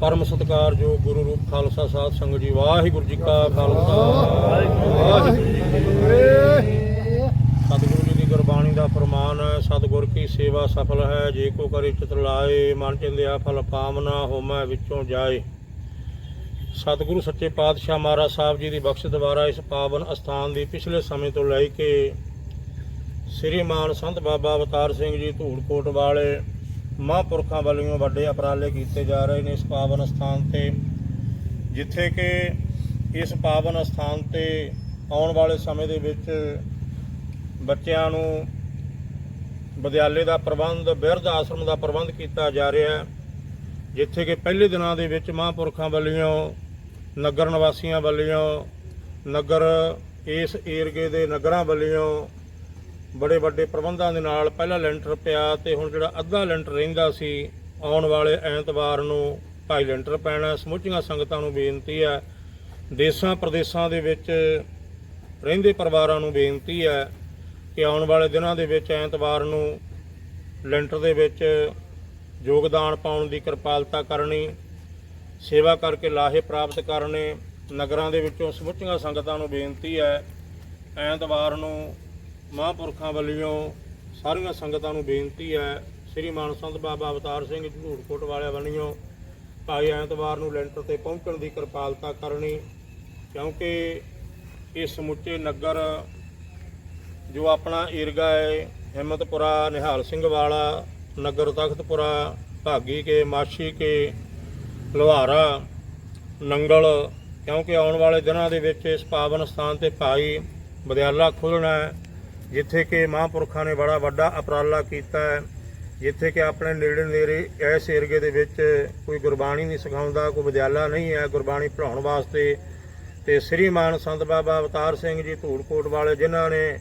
ਪਰਮ ਸਤਿਕਾਰਯੋਗ ਗੁਰੂ ਰੂਪ ਖਾਲਸਾ ਸਾਧ ਸੰਗਤ ਜੀ, ਵਾਹਿਗੁਰੂ ਜੀ ਕਾ ਖਾਲਸਾ। ਵਾਹਿਗੁਰੂ ਜੀ ਕੀ ਫਤਿਹ ਸਤਿਗੁਰੂ ਜੀ ਦੀ ਗੁਰਬਾਣੀ ਦਾ ਫਰਮਾਨ ਹੈ, ਸਤਿਗੁਰ ਕੀ ਸੇਵਾ ਸਫਲ ਹੈ, ਜੇ ਕੋ ਕਰੇ ਚਿਤ ਲਾਏ, ਮਨ ਚਿੰਦਿਆ ਫਲ ਪਾਵਨਾ ਹੋਮੈ ਵਿੱਚੋਂ ਜਾਏ। ਸਤਿਗੁਰੂ ਸੱਚੇ ਪਾਤਸ਼ਾਹ ਮਹਾਰਾਜ ਸਾਹਿਬ ਜੀ ਦੀ ਬਖਸ਼ ਦੁਆਰਾ ਇਸ ਪਾਵਨ ਅਸਥਾਨ ਦੀ ਪਿਛਲੇ ਸਮੇਂ ਤੋਂ ਲੈ ਕੇ ਸ੍ਰੀ ਮਾਨ ਸੰਤ ਬਾਬਾ ਅਵਤਾਰ ਸਿੰਘ ਜੀ ਧੂੜਕੋਟ ਵਾਲੇ ਮਹਾਂਪੁਰਖਾਂ ਵੱਲੋਂ ਵੱਡੇ ਉਪਰਾਲੇ ਕੀਤੇ ਜਾ ਰਹੇ ਨੇ ਇਸ ਪਾਵਨ ਸਥਾਨ ਤੇ, ਜਿੱਥੇ ਕਿ ਇਸ ਪਾਵਨ ਸਥਾਨ ਤੇ ਆਉਣ ਵਾਲੇ ਸਮੇਂ ਦੇ ਵਿੱਚ ਬੱਚਿਆਂ ਨੂੰ ਵਿਦਿਆਲੇ ਦਾ ਪ੍ਰਬੰਧ, ਬਿਰਧ ਆਸ਼ਰਮ ਦਾ ਪ੍ਰਬੰਧ ਕੀਤਾ ਜਾ ਰਿਹਾ ਹੈ, ਜਿੱਥੇ ਕਿ ਪਹਿਲੇ ਦਿਨਾਂ ਦੇ ਵਿੱਚ ਮਹਾਂਪੁਰਖਾਂ ਵੱਲੋਂ, ਨਗਰ ਨਿਵਾਸੀਆਂ ਵੱਲੋਂ, ਨਗਰ ਇਸ ਏਰੀਏ ਦੇ ਨਗਰਾਂ ਵੱਲੋਂ ਬੜੇ ਵੱਡੇ ਪ੍ਰਬੰਧਾਂ ਦੇ ਨਾਲ ਪਹਿਲਾ ਲੈਂਟਰ ਪਿਆ ਤੇ ਹੁਣ ਜਿਹੜਾ ਅੱਧਾ ਲੈਂਟਰ ਰਹਿੰਦਾ ਸੀ, ਆਉਣ ਵਾਲੇ ਐਤਵਾਰ ਨੂੰ ਭਾਈ ਲੈਂਟਰ ਪੈਣਾ, ਸਮੁੱਚੀਆਂ ਸੰਗਤਾਂ ਨੂੰ ਬੇਨਤੀ ਹੈ, ਦੇਸ਼ਾਂ ਪ੍ਰਦੇਸ਼ਾਂ ਦੇ ਵਿੱਚ, ਰਹਿੰਦੇ ਪਰਿਵਾਰਾਂ ਨੂੰ ਬੇਨਤੀ ਹੈ ਕਿ ਆਉਣ ਵਾਲੇ ਦਿਨਾਂ ਦੇ ਵਿੱਚ, ਐਤਵਾਰ ਨੂੰ ਲੈਂਟਰ ਦੇ ਵਿੱਚ ਯੋਗਦਾਨ ਪਾਉਣ ਦੀ ਕਿਰਪਾਲਤਾ ਕਰਨੀ, ਸੇਵਾ ਕਰਕੇ ਲਾਹੇ ਪ੍ਰਾਪਤ ਕਰਨੇ, ਨਗਰਾਂ ਦੇ ਵਿੱਚੋਂ ਸਮੁੱਚੀਆਂ ਸੰਗਤਾਂ ਨੂੰ ਬੇਨਤੀ ਹੈ, ਐਤਵਾਰ ਨੂੰ ਮਹਾਂਪੁਰਖਾਂ ਵੱਲੋਂ ਸਾਰੀਆਂ ਸੰਗਤਾਂ ਨੂੰ ਬੇਨਤੀ ਹੈ, ਸ੍ਰੀ ਮਾਨ ਸੰਤ ਬਾਬਾ ਅਵਤਾਰ ਸਿੰਘ ਝੂੜਕੋਟ ਵਾਲਿਆਂ ਵੱਲੋਂ ਭਾਈ ਐਤਵਾਰ ਨੂੰ ਲੈਂਟਰ ਤੇ ਪਹੁੰਚਣ ਦੀ ਕਿਰਪਾਲਤਾ ਕਰਨੀ, ਕਿਉਂਕਿ ਇਹ ਸਮੁੱਚੇ ਨਗਰ ਜੋ ਆਪਣਾ ਏਰਗਾ ਹੈ, ਹਿੰਮਤਪੁਰਾ, ਨਿਹਾਲ ਸਿੰਘ ਵਾਲਾ, ਨਗਰ ਤਖਤਪੁਰਾ, ਭਾਗੀ ਕੇ ਮਾਸ਼ੀ ਕੇ, ਲੋਹਾਰਾ, ਨੰਗਲ, ਕਿਉਂਕਿ ਆਉਣ ਵਾਲੇ ਦਿਨਾਂ ਦੇ ਵਿੱਚ ਇਸ ਪਾਵਨ ਸਥਾਨ ਤੇ ਭਾਈ ਵਿਦਿਆਲਾ ਖੋਲ੍ਹਣਾ ਹੈ। ਜਿੱਥੇ ਕਿ ਮਹਾਂਪੁਰਖਾਂ ਨੇ ਬੜਾ ਵੱਡਾ ਉਪਰਾਲਾ ਕੀਤਾ ਹੈ, ਜਿੱਥੇ ਕਿ ਆਪਣੇ ਨੇੜੇ ਨੇੜੇ ਇਸ ਏਰੀਏ ਦੇ ਵਿੱਚ ਕੋਈ ਗੁਰਬਾਣੀ ਨਹੀਂ ਸਿਖਾਉਂਦਾ, ਕੋਈ ਵਿਦਿਆਲਾ ਨਹੀਂ ਹੈ ਗੁਰਬਾਣੀ ਪੜ੍ਹਾਉਣ ਵਾਸਤੇ। ਤੇ ਸ੍ਰੀ ਮਾਨ ਸੰਤ ਬਾਬਾ ਅਵਤਾਰ ਸਿੰਘ ਜੀ ਧੂੜਕੋਟ ਵਾਲੇ, ਜਿਨ੍ਹਾਂ ਨੇ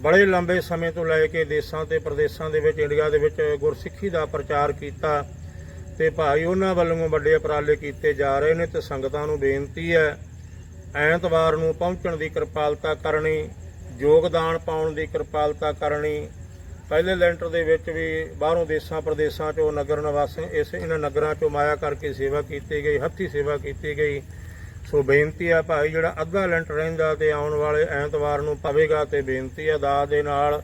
ਬੜੇ ਲੰਬੇ ਸਮੇਂ ਤੋਂ ਲੈ ਕੇ ਦੇਸ਼ਾਂ ਤੇ ਪ੍ਰਦੇਸ਼ਾਂ ਦੇ ਵਿੱਚ, ਇੰਡੀਆ ਦੇ ਵਿੱਚ ਗੁਰਸਿੱਖੀ ਦਾ ਪ੍ਰਚਾਰ ਕੀਤਾ। ਤੇ ਭਾਈ ਉਹਨਾਂ ਵੱਲੋਂ ਵੱਡੇ ਉਪਰਾਲੇ ਕੀਤੇ ਜਾ ਰਹੇ ਨੇ ਤੇ ਸੰਗਤਾਂ ਨੂੰ ਬੇਨਤੀ ਹੈ, ਐਤਵਾਰ ਨੂੰ ਪਹੁੰਚਣ ਦੀ ਕਿਰਪਾਲਤਾ ਕਰਨੀ। ਯੋਗਦਾਨ ਪਾਉਣ ਦੀ ਕਿਰਪਾਲਤਾ ਕਰਨੀ। ਪਹਿਲੇ ਲੈਂਟਰ ਦੇ ਵਿੱਚ ਵੀ ਬਾਹਰੋਂ ਦੇਸ਼ਾਂ ਪ੍ਰਦੇਸ਼ਾਂ ਚੋਂ ਨਗਰ ਨਿਵਾਸੀ ਇਸ ਇਹਨਾਂ ਨਗਰਾਂ ਚੋਂ ਮਾਇਆ ਕਰਕੇ ਸੇਵਾ ਕੀਤੀ ਗਈ, ਹੱਥੀ ਸੇਵਾ ਕੀਤੀ ਗਈ। ਸੋ ਬੇਨਤੀ ਆ ਭਾਈ, ਜਿਹੜਾ ਅੱਧਾ ਲੈਂਟਰ ਰਹਿੰਦਾ ਤੇ ਆਉਣ ਵਾਲੇ ਐਤਵਾਰ ਨੂੰ ਪਵੇਗਾ ਤੇ ਬੇਨਤੀ ਆ ਦਾਤ ਦੇ ਨਾਲ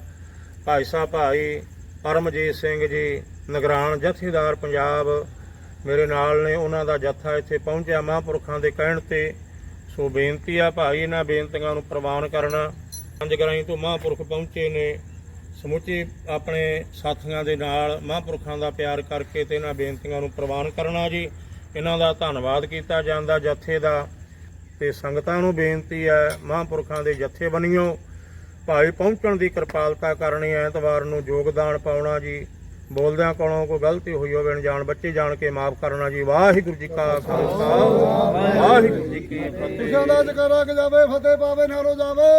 ਭਾਈ ਸਾਹਿਬ, ਭਾਈ ਪਰਮਜੀਤ ਸਿੰਘ ਜੀ, ਨਗਰਾਨ ਜਥੇਦਾਰ ਪੰਜਾਬ ਮੇਰੇ ਨਾਲ ਨੇ, ਉਹਨਾਂ ਦਾ ਜਥਾ ਇੱਥੇ ਪਹੁੰਚਿਆ ਮਹਾਂਪੁਰਖਾਂ ਦੇ ਕਹਿਣ ਤੇ। ਸੋ ਬੇਨਤੀ ਆ ਭਾਈ, ਇਹਨਾਂ ਬੇਨਤੀਆਂ ਨੂੰ ਪ੍ਰਵਾਨ ਕਰਨਾ। ਪੰਜ ਗਰਾਈ ਤੋਂ ਮਹਾਂਪੁਰਖ ਪਹੁੰਚੇ ਨੇ, ਸਮੁੱਚੇ ਆਪਣੇ ਸਾਥੀਆਂ ਦੇ ਨਾਲ ਮਹਾਂਪੁਰਖਾਂ ਦਾ ਪਿਆਰ ਕਰਕੇ ਤੇ ਇਹਨਾਂ ਬੇਨਤੀਆਂ ਨੂੰ ਪ੍ਰਵਾਨ ਕਰਨਾ ਜੀ। ਇਹਨਾਂ ਦਾ ਧੰਨਵਾਦ ਕੀਤਾ ਜਾਂਦਾ ਜਥੇ ਦਾ ਤੇ ਸੰਗਤਾਂ ਨੂੰ ਬੇਨਤੀ ਹੈ ਮਹਾਂਪੁਰਖਾਂ ਦੇ ਜਥੇ ਬਣਿਓ ਭਾਈ ਪਹੁੰਚਣ ਦੀ ਕਿਰਪਾਲਤਾ ਕਰਨੀ ਐਤਵਾਰ ਨੂੰ ਯੋਗਦਾਨ ਪਾਉਣਾ ਜੀ। ਬੋਲਦਿਆਂ ਕੋਲੋਂ ਕੋਈ ਗਲਤੀ ਹੋਈ ਹੋਵੇ ਅਣਜਾਣ ਬੱਚੇ ਜਾਣ ਕੇ ਮਾਫ ਕਰਨਾ ਜੀ। ਵਾਹਿਗੁਰੂ ਜੀ ਕਾ ਖਾਲਸਾ। ਵਾਹਿਗੁਰੂ ਜੀ ਕੀ ਫਤਿਹ। ਖੁਸ਼ੀਆਂ ਦਾ ਜਕਰਾ ਕੇ ਜਾਵੇ ਫਤਿਹ ਪਾਵੇ ਨਾਲੋਂ ਜਾਵੇ।